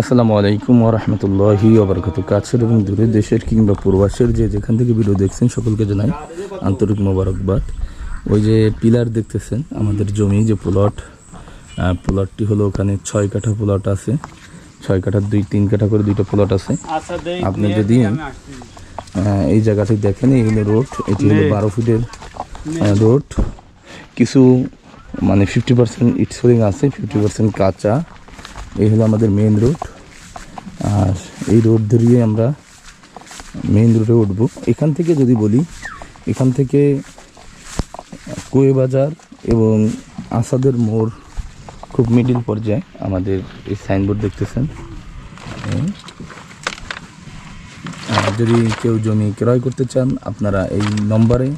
আসসালামু আলাইকুম ওরহমতুল্লাহি ওবরকাত কাছের এবং দূরের দেশের কিংবা প্রবাসের যে যেখান থেকে ভিডিও দেখছেন সকলকে জানাই আন্তরিক মোবারকবাদ। ওই যে পিলার দেখতেছেন আমাদের জমি যে প্লট প্লটটি হলো ওখানে ছয় কাঠা প্লট আছে। ছয় কাঠার দুই তিন কাঠা করে দুইটা প্লট আছে। আচ্ছা আপনি যদি এই জায়গাটি দেখেন এই হলো রোড এটি হলো বারো ফিটের রোড। কিছু মানে ফিফটি পার্সেন্ট ইটসোরিং আছে ফিফটি পার্সেন্ট কাঁচা। এই হলো আমাদের মেন রোড আর এই রোড ধরিয়ে আমরা মেন রোডে উঠবো। এখান থেকে যদি বলি, এখান থেকে কোয়ে বাজার এবং আসাদের মোড় খুব মিডিল পর্যায়ে আমাদের এই সাইনবোর্ড দেখতেছেন। যদি কেউ জমি ক্রয় করতে চান, আপনারা এই নম্বরে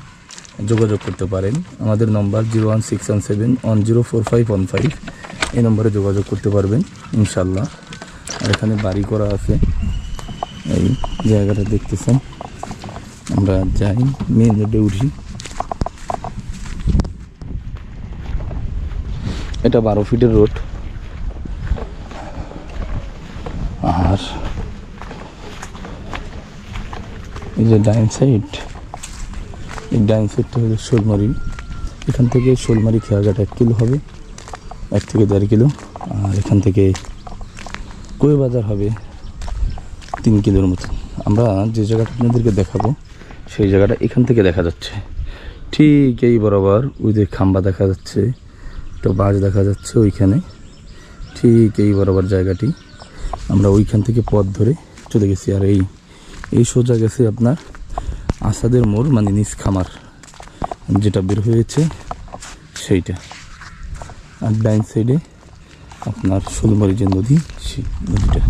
যোগাযোগ করতে পারেন। আমাদের নম্বর zero one six one seven one zero four five one five এই নম্বরে যোগাযোগ করতে পারবেন ইনশাল্লাহ আর এখানে বাড়ি করা আছে। এই জায়গাটা দেখতেছেন। আমরা যাই মেন রোডে উঠি। এটা বারো ফিটের রোড আর এই যে ডাইন সাইড, এই ডাইন সাইডটা হলো শোলমারি। এখান থেকে শোলমারি খেয়াঘাট এক কিলো হবে। এক থেকে দেড় কিলো, আর এখান থেকে কই বাজার হবে তিন কিলোর মতো আমরা যে জায়গাটা আপনাদেরকে দেখাবো, সেই জায়গাটা এখান থেকে দেখা যাচ্ছে। ঠিক এই বরাবর ওই যে খাম্বা দেখা যাচ্ছে, তো বাস দেখা যাচ্ছে ওইখানে। ঠিক এই বরাবর জায়গাটি। আমরা ওইখান থেকে পথ ধরে চলে গেছি, আর এই এই সোজা গেছে আপনার আসাদের মোড় মানে নিজ খামার। যেটা বের হয়েছে সেইটা। আর ডাইন সাইডে আপনার শোলমারি যে নদী সেই নদীটা।